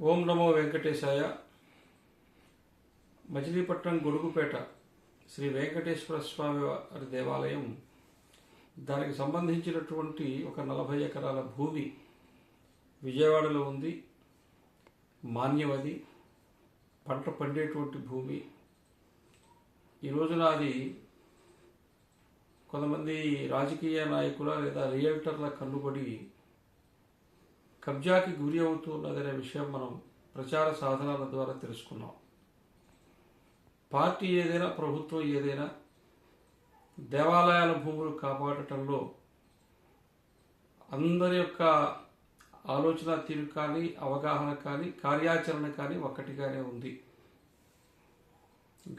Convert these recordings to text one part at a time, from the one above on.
ఓం నమో వెంకటేశాయ. మచిలీపట్నం గొడుగుపేట శ్రీ వెంకటేశ్వర స్వామి వారి దేవాలయం. దానికి సంబంధించినటువంటి ఒక నలభై ఎకరాల భూమి విజయవాడలో ఉంది. మాన్యమది పంట పండేటువంటి భూమి. ఈ రోజున అది కొంతమంది రాజకీయ నాయకుల లేదా రియల్టర్ల కన్నుబడి కబ్జాకి గురి అవుతున్నదనే విషయం మనం ప్రచార సాధనాల ద్వారా తెలుసుకున్నాం. పార్టీ ఏదైనా ప్రభుత్వం ఏదైనా దేవాలయాల భూములు కాపాడటంలో అందరి యొక్క ఆలోచన తీరు కానీ అవగాహన కానీ కార్యాచరణ కానీ ఒక్కటిగానే ఉంది.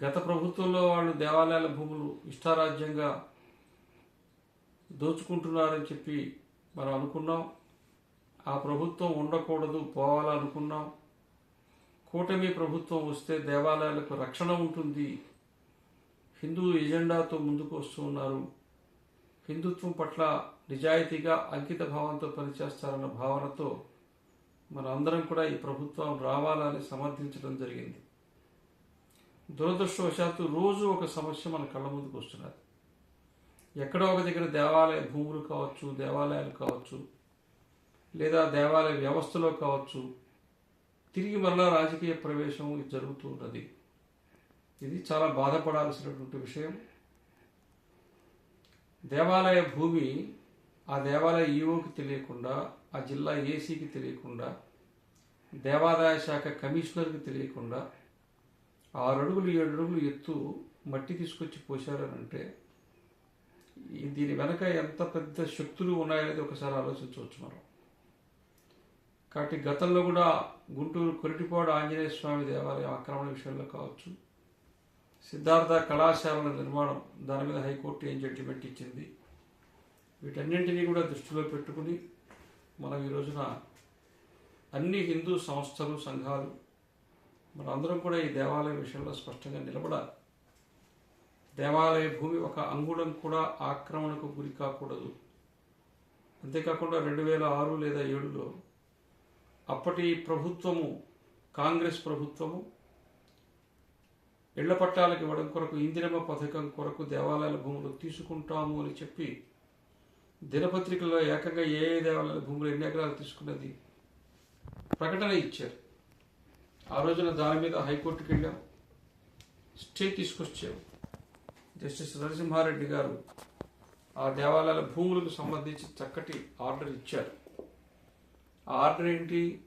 గత ప్రభుత్వంలో వాళ్ళు దేవాలయాల భూములు ఇష్టారాజ్యంగా దోచుకుంటున్నారని చెప్పి మనం అనుకున్నాం. ఆ ప్రభుత్వం ఉండకూడదు పోవాలనుకున్నాం. కూటమి ప్రభుత్వం వస్తే దేవాలయాలకు రక్షణ ఉంటుంది. హిందూ ఎజెండాతో ముందుకు వస్తున్నారు హిందుత్వం పట్ల నిజాయితీగా అంకిత భావంతో పనిచేస్తారన్న భావనతో మన అందరం కూడా ఈ ప్రభుత్వం రావాలని సమర్థించడం జరిగింది. దురదృష్టవశాత్తు రోజు ఒక సమస్య మన కళ్ళ ముందుకు వస్తున్నది. ఎక్కడో ఒక దగ్గర దేవాలయ భూములు కావచ్చు దేవాలయాలు కావచ్చు లేదా దేవాలయ వ్యవస్థలో కావచ్చు తిరిగి మరలా రాజకీయ ప్రవేశం జరుగుతూ ఉన్నది. ఇది చాలా బాధపడాల్సినటువంటి విషయం. దేవాలయ భూమి ఆ దేవాలయ ఈఓకి తెలియకుండా ఆ జిల్లా ఏసీకి తెలియకుండా దేవాదాయ శాఖ కమిషనర్కి తెలియకుండా ఆరు అడుగులు ఏడు అడుగులు ఎత్తు మట్టి తీసుకొచ్చి పోశారనంటే దీని వెనక ఎంత పెద్ద శక్తులు ఉన్నాయనేది ఒకసారి ఆలోచించవచ్చు మనం. కాబట్టి గతంలో కూడా గుంటూరు కొరిటిపాడు ఆంజనేయ స్వామి దేవాలయం ఆక్రమణ విషయంలో కావచ్చు. సిద్ధార్థ కళాశాలల నిర్మాణం దాని మీద హైకోర్టు ఏం జడ్జిమెంట్ ఇచ్చింది? వీటన్నింటినీ కూడా దృష్టిలో పెట్టుకుని మనం ఈ రోజున అన్ని హిందూ సంస్థలు సంఘాలు మనందరం కూడా ఈ దేవాలయం విషయంలో స్పష్టంగా నిలబడాలి. దేవాలయ భూమి ఒక అంగుళం కూడా ఆక్రమణకు గురి కాకూడదు. అంతేకాకుండా రెండు వేల ఆరు లేదా ఏడులో అప్పటి ప్రభుత్వము కాంగ్రెస్ ప్రభుత్వము ఇళ్ళ పట్టాలకు ఇవ్వడం కొరకు ఇందిరమ్మ పథకం కొరకు దేవాలయాల భూములు తీసుకుంటాము అని చెప్పి దినపత్రికల్లో ఏకంగా ఏ ఏ దేవాలయాల భూములు ఎన్ని ఎకరాలు తీసుకున్నది ప్రకటన ఇచ్చారు. ఆ రోజున దాని మీద హైకోర్టుకి వెళ్ళాం. స్టే తీసుకొచ్చాము జస్టిస్ నరసింహారెడ్డి గారు ఆ దేవాలయాల భూములకు సంబంధించి చక్కటి ఆర్డర్ ఇచ్చారు. ఆర్డర్ ఏంటి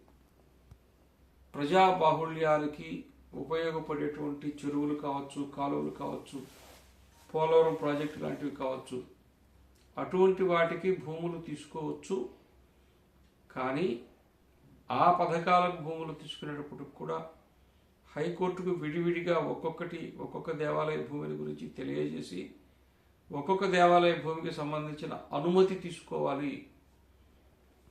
ప్రజాబాహుల్యాలకి ఉపయోగపడేటువంటి చెరువులు కావచ్చు కాలువలు కావచ్చు పోలవరం ప్రాజెక్టు లాంటివి కావచ్చు. అటువంటి వాటికి భూములు తీసుకోవచ్చు. కానీ ఆ పథకాలకు భూములు తీసుకునేటప్పుడు కూడా హైకోర్టుకు విడివిడిగా ఒక్కొక్కటి ఒక్కొక్క దేవాలయ భూమిని గురించి తెలియజేసి ఒక్కొక్క దేవాలయ భూమికి సంబంధించిన అనుమతి తీసుకోవాలి.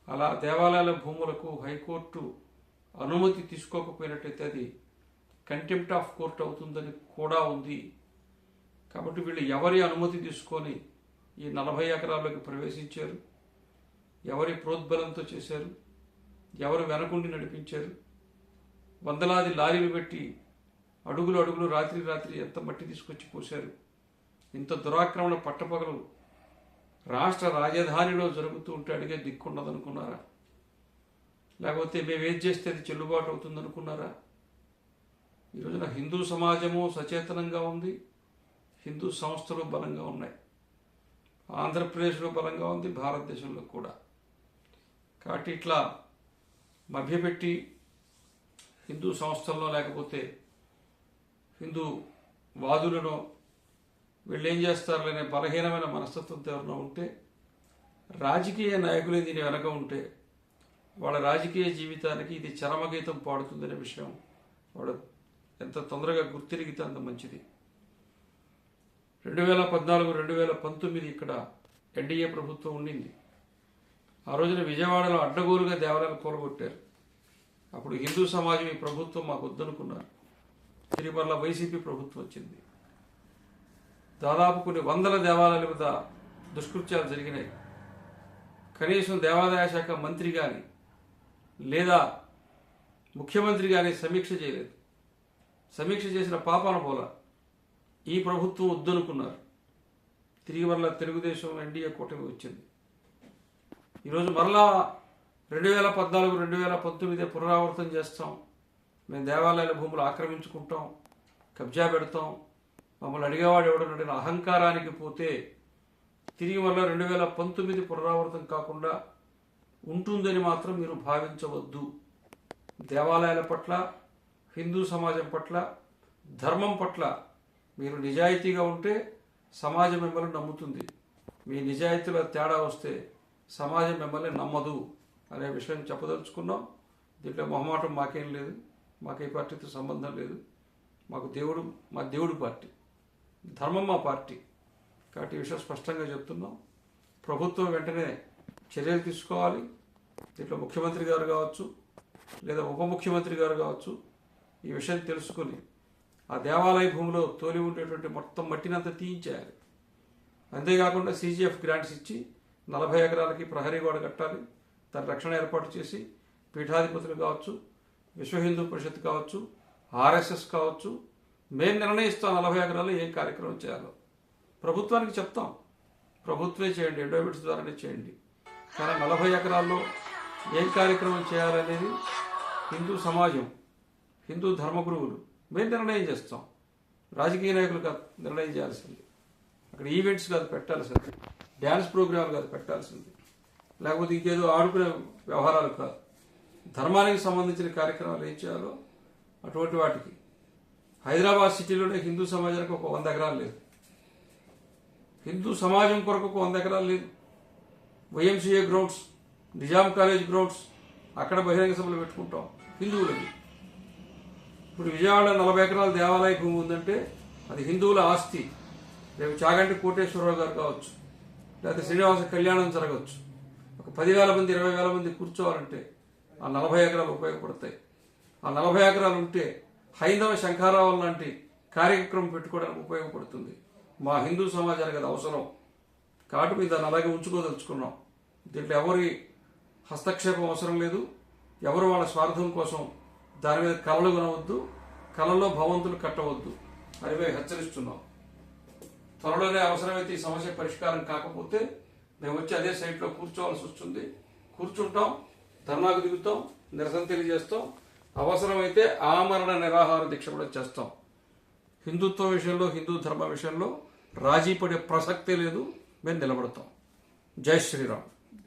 అలా దేవాలయాల భూములకు హైకోర్టు అనుమతి తీసుకోకపోయినట్టయితే అది కంటెంప్ట్ ఆఫ్ కోర్ట్ అవుతుందని కూడా ఉంది. కాబట్టి వీళ్ళు ఎవరి అనుమతి తీసుకొని ఈ నలభై ఎకరాల్లోకి ప్రవేశించారు? ఎవరి ప్రోద్బలంతో చేశారు? ఎవరు వెనకుండి నడిపించారు? వందలాది లారీలు పెట్టి అడుగులు అడుగులు రాత్రి రాత్రి ఎంత మట్టి తీసుకొచ్చి పోశారు ఇంత దురాక్రమణ పట్టపగలు రాష్ట్ర రాజధానిలో జరుగుతూ ఉంటే అడిగే దిక్కుండదనుకున్నారా? లేకపోతే మేము ఏం చేస్తే అది చెల్లుబాటు అవుతుందనుకున్నారా? ఈ రోజున హిందూ సమాజము సచేతనంగా ఉంది. హిందూ సంస్థలు బలంగా ఉన్నాయి. ఆంధ్రప్రదేశ్లో బలంగా ఉంది భారతదేశంలో కూడా. కాబట్టి ఇట్లా మభ్యపెట్టి హిందూ సంస్థల్లో లేకపోతే హిందూ వాదులను వీళ్ళు ఏం చేస్తారులనే బలహీనమైన మనస్తత్వంతో ఎవరైనా ఉంటే రాజకీయ నాయకులే దీని వెనక ఉంటే వాళ్ళ రాజకీయ జీవితానికి ఇది చరమగీతం పాడుతుందనే విషయం వాడు ఎంత తొందరగా గుర్తిరిగితే అంత మంచిది. రెండు వేల పద్నాలుగు రెండు వేల పంతొమ్మిది ఇక్కడ ఎన్డీఏ ప్రభుత్వం ఉండింది. ఆ రోజున విజయవాడలో అడ్డగోలుగా దేవాలయాలు కూలగొట్టారు. అప్పుడు హిందూ సమాజం ఈ ప్రభుత్వం మాకు వద్దనుకున్నారు. తిరిగి వైసీపీ ప్రభుత్వం వచ్చింది. దాదాపు కొన్ని వందల దేవాలయాల మీద దుష్కృత్యాలు జరిగినాయి. కనీసం దేవాదాయ శాఖ మంత్రి కానీ లేదా ముఖ్యమంత్రి కానీ సమీక్ష చేయలేదు. సమీక్ష చేసిన పాపాల పోల ఈ ప్రభుత్వం వద్దనుకున్నారు. తిరిగి మరలా తెలుగుదేశం ఎన్డీఏ కూటమి వచ్చింది. ఈరోజు మరలా రెండు వేల పద్నాలుగు రెండు వేల పంతొమ్మిది పునరావృతం చేస్తాం. మేము దేవాలయాల భూములు ఆక్రమించుకుంటాం కబ్జా పెడతాం మమ్మల్ని అడిగేవాడు ఎవడన్నాడు అహంకారానికి పోతే తిరిగి వల్ల రెండు వేల పంతొమ్మిది పునరావృతం కాకుండా ఉంటుందని మాత్రం మీరు భావించవద్దు. దేవాలయాల పట్ల హిందూ సమాజం పట్ల ధర్మం పట్ల మీరు నిజాయితీగా ఉంటే సమాజం మిమ్మల్ని నమ్ముతుంది. మీ నిజాయితీలో తేడా వస్తే సమాజం మిమ్మల్ని నమ్మదు అనే విషయం చెప్పదలుచుకున్నాం. దీంట్లో మొహమాటం మాకేం లేదు. మాకు ఏ పార్టీతో సంబంధం లేదు. మాకు దేవుడు మా దేవుడు పార్టీ. ధర్మం మా పార్టీ. కాబట్టి ఈ విషయం స్పష్టంగా చెప్తున్నాం. ప్రభుత్వం వెంటనే చర్యలు తీసుకోవాలి. దీంట్లో ముఖ్యమంత్రి గారు కావచ్చు లేదా ఉప ముఖ్యమంత్రి గారు కావచ్చు ఈ విషయం తెలుసుకొని ఆ దేవాలయ భూమిలో తోలి ఉండేటువంటి మొత్తం మట్టినంతా తీయించేయాలి. అంతేకాకుండా సీజీఎఫ్ గ్రాంట్స్ ఇచ్చి నలభై ఎకరాలకి ప్రహరీ గోడ కట్టాలి. దాని రక్షణ ఏర్పాటు చేసి పీఠాధిపతులు కావచ్చు విశ్వ హిందూ పరిషత్ కావచ్చు ఆర్ఎస్ఎస్ కావచ్చు మేము నిర్ణయిస్తాం నలభై ఎకరాలు ఏం కార్యక్రమం చేయాలో. ప్రభుత్వానికి చెప్తాం. ప్రభుత్వమే చేయండి ఎండోబిట్స్ ద్వారానే చేయండి. కానీ నలభై ఎకరాల్లో ఏం కార్యక్రమం చేయాలనేది హిందూ సమాజం హిందూ ధర్మగురువులు మేము నిర్ణయం చేస్తాం. రాజకీయ నాయకులు కాదు నిర్ణయం చేయాల్సింది. అక్కడ ఈవెంట్స్ కాదు పెట్టాల్సింది. డ్యాన్స్ ప్రోగ్రాంలు కాదు పెట్టాల్సింది. లేకపోతే ఇంకేదో ఆడుకునే వ్యవహారాలు కాదు. ధర్మానికి సంబంధించిన కార్యక్రమాలు ఏం చేయాలో అటువంటి వాటికి హైదరాబాద్ సిటీలోనే హిందూ సమాజానికి ఒక వంద ఎకరాలు లేదు. హిందూ సమాజం కొరకు ఒక వంద ఎకరాలు లేదు. YMCA grounds Nizam college grounds అక్కడ బహిరంగ సభలు పెట్టుకుంటాం హిందువులకి. ఇప్పుడు విజయవాడ నలభై ఎకరాల దేవాలయ భూమి ఉందంటే అది హిందువుల ఆస్తి. రేపు చాగంటి కోటేశ్వరరావు గారు కావచ్చు లేకపోతే శ్రీనివాస కళ్యాణం జరగవచ్చు. ఒక పదివేల మంది ఇరవై వేల మంది కూర్చోవాలంటే ఆ నలభై ఎకరాలు ఉపయోగపడతాయి. ఆ నలభై ఎకరాలు ఉంటే హైందవ శంఖారావం లాంటి కార్యక్రమం పెట్టుకోవడానికి ఉపయోగపడుతుంది. మా హిందూ సమాజానికి అది అవసరం. కాబట్టి మీద దాన్ని అలాగే ఉంచుకోదలుచుకున్నాం. దీంట్లో ఎవరి హస్తక్షేపం అవసరం లేదు. ఎవరు వాళ్ళ స్వార్థం కోసం దాని మీద కళలు కొనవద్దు. కళల్లో భవంతులు కట్టవద్దు. అని మేము హెచ్చరిస్తున్నాం. త్వరలోనే అవసరమైతే ఈ సమస్య పరిష్కారం కాకపోతే మేము వచ్చి అదే సైట్లో కూర్చోవాల్సి వస్తుంది. కూర్చుంటాం ధర్నాకు దిగుతాం నిరసన తెలియజేస్తాం. అవసరమైతే ఆమరణ నిరాహార దీక్ష కూడా చేస్తాం. హిందుత్వ విషయంలో హిందూ ధర్మ విషయంలో రాజీ పడే ప్రసక్తే లేదు. మేము నిలబడతాం. జై శ్రీరామ్.